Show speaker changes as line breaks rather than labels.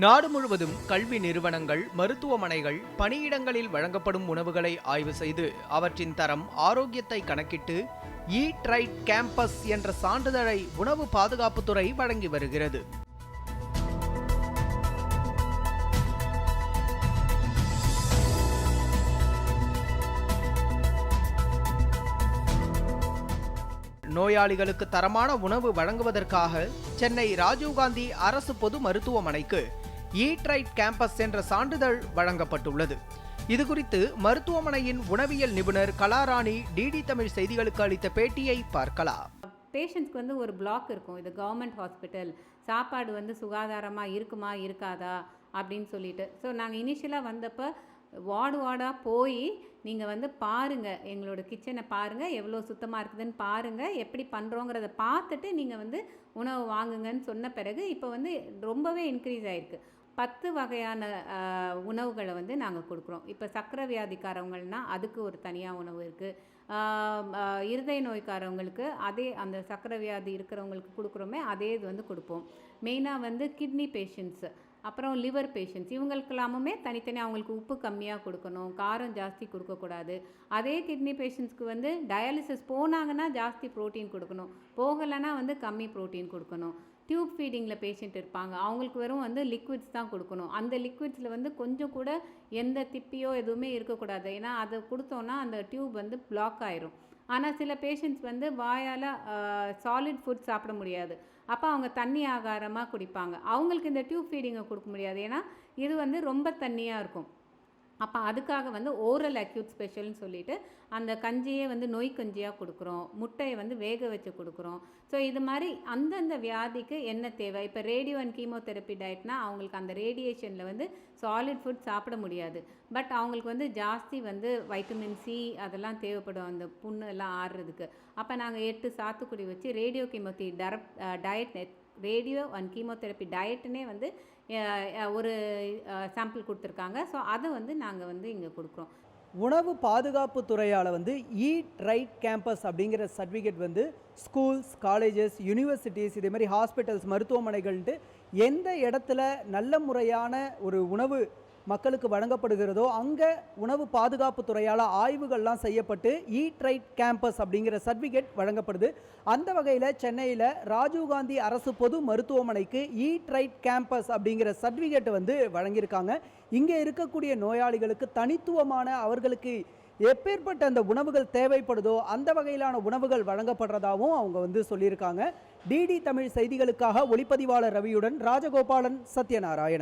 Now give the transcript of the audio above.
நாடு முழுவதும் கல்வி நிறுவனங்கள் மருத்துவமனைகள் பணியிடங்களில் வழங்கப்படும் உணவுகளை ஆய்வு செய்து அவற்றின் தரம் ஆரோக்கியத்தை கணக்கிட்டு ஈட் ரைட் கேம்பஸ் என்ற சான்றிதழை உணவு பாதுகாப்புத்துறை வழங்கி வருகிறது. நோயாளிகளுக்கு தரமான உணவு வழங்குவதற்காக சென்னை ராஜீவ்காந்தி அரசு பொது மருத்துவமனைக்கு ஈட்ரைட் கேம்பஸ் என்ற சான்றிதழ் வழங்கப்பட்டுள்ளது. இதுகுறித்து மருத்துவமனையின் உணவியல் நிபுணர் கலாராணி டிடி தமிழ் செய்திகளுக்கு அளித்த பேட்டியை பார்க்கலாம்.
பேஷண்ட்ஸ்க்கு வந்து ஒரு பிளாக் இருக்கும். இது கவர்மெண்ட் ஹாஸ்பிட்டல் சாப்பாடு வந்து சுகாதாரமாக இருக்குமா இருக்காதா அப்படின்னு சொல்லிட்டு. ஸோ நாங்கள் இனிஷியலாக வந்தப்போ வார்டு வார்டாக போய் நீங்கள் வந்து பாருங்கள் எங்களோட கிச்சனை பாருங்கள் எவ்வளோ சுத்தமாக இருக்குதுன்னு பாருங்கள் எப்படி பண்ணுறோங்கிறத பார்த்துட்டு நீங்கள் வந்து உணவு வாங்குங்கன்னு சொன்ன பிறகு இப்போ வந்து ரொம்பவே இன்க்ரீஸ் ஆகிருக்கு பத்து வகையான உணவுகளை வந்து நாங்கள் கொடுக்குறோம். இப்போ சக்கரை வியாதிக்காரவங்கள்னா அதுக்கு ஒரு தனியாக உணவு இருக்குது இருதய நோய்க்காரவங்களுக்கு அதே அந்த சக்கரை வியாதி இருக்கிறவங்களுக்கு கொடுக்குறோமே அதே இது வந்து கொடுப்போம். மெயினாக வந்து கிட்னி பேஷண்ட்ஸு அப்புறம் லிவர் பேஷண்ட்ஸ் இவங்களுக்கெல்லாமுமே தனித்தனி அவங்களுக்கு உப்பு கம்மியாக கொடுக்கணும் காரம் ஜாஸ்தி கொடுக்கக்கூடாது. அதே கிட்னி பேஷண்ட்ஸ்க்கு வந்து டயாலிசிஸ் போனாங்கன்னா ஜாஸ்தி ப்ரோட்டீன் கொடுக்கணும். போகலைன்னா வந்து கம்மி ப்ரோட்டீன் கொடுக்கணும். டியூப் ஃபீடிங்கில் பேஷண்ட் இருப்பாங்க. அவங்களுக்கு வெறும் வந்து லிக்விட்ஸ் தான் கொடுக்கணும். அந்த லிக்விட்ஸில் வந்து கொஞ்சம் கூட எந்த திப்பியோ எதுவுமே இருக்கக்கூடாது. ஏன்னா அதை கொடுத்தோன்னா அந்த டியூப் வந்து பிளாக் ஆயிரும். ஆனால் சில பேஷண்ட்ஸ் வந்து வாயால் சாலிட் ஃபுட் சாப்பிட முடியாது. அப்போ அவங்க தண்ணி ஆகாரமாக குடிப்பாங்க. அவங்களுக்கு இந்த டியூப் ஃபீடிங்கை கொடுக்க முடியாது. ஏன்னா இது வந்து ரொம்ப தண்ணியாக இருக்கும். அப்போ அதுக்காக வந்து ஓரல் அக்யூட் ஸ்பெஷல்னு சொல்லிட்டு அந்த கஞ்சியே வந்து நோய் கஞ்சியாக கொடுக்குறோம். முட்டையை வந்து வேக வச்சு கொடுக்குறோம். ஸோ இது மாதிரி அந்தந்த வியாதிக்கு என்ன தேவை? இப்போ ரேடியோ அண்ட் கீமோதெரப்பி டயட்னா அவங்களுக்கு அந்த ரேடியேஷனில் வந்து சாலிட் ஃபுட் சாப்பிட முடியாது. பட் அவங்களுக்கு வந்து ஜாஸ்தி வந்து வைட்டமின் சி அதெல்லாம் தேவைப்படும். அந்த புண்ணு எல்லாம் ஆடுறதுக்கு அப்போ நாங்கள் எட்டு சாத்துக்குடி வச்சு radio chemotherapy diet radio and chemotherapy டயட்டுனே வந்து ஒரு சாம்பிள் கொடுத்துருக்காங்க. ஸோ அதை வந்து நாங்கள் வந்து இங்கே கொடுக்குறோம்.
உணவு பாதுகாப்பு துறையால் வந்து ஈட் ரைட் கேம்பஸ் அப்படிங்கிற சர்டிஃபிகேட் வந்து ஸ்கூல்ஸ் காலேஜஸ் யூனிவர்சிட்டிஸ் இதே மாதிரி ஹாஸ்பிட்டல்ஸ் மருத்துவமனைகள்ன்ட்டு எந்த இடத்துல நல்ல முறையான ஒரு உணவு மக்களுக்கு வழங்கப்படுகிறதோ அங்கே உணவு பாதுகாப்பு துறையால் ஆய்வுகள்லாம் செய்யப்பட்டு ஈட் ரைட் கேம்பஸ் அப்படிங்கிற சர்டிஃபிகேட் வழங்கப்படுது. அந்த வகையில் சென்னையில் ராஜீவ்காந்தி அரசு பொது மருத்துவமனைக்கு ஈட் ரைட் கேம்பஸ் அப்படிங்கிற சர்டிஃபிகேட் வந்து வழங்கியிருக்காங்க. இங்கே இருக்கக்கூடிய நோயாளிகளுக்கு தனித்துவமான அவர்களுக்கு எப்பேற்பட்ட அந்த உணவுகள் தேவைப்படுதோ அந்த வகையிலான உணவுகள் வழங்கப்படுறதாகவும் அவங்க வந்து சொல்லியிருக்காங்க. டிடி தமிழ் செய்திகளுக்காக ஒளிப்பதிவாளர் ரவியுடன் ராஜகோபாலன் சத்யநாராயணன்.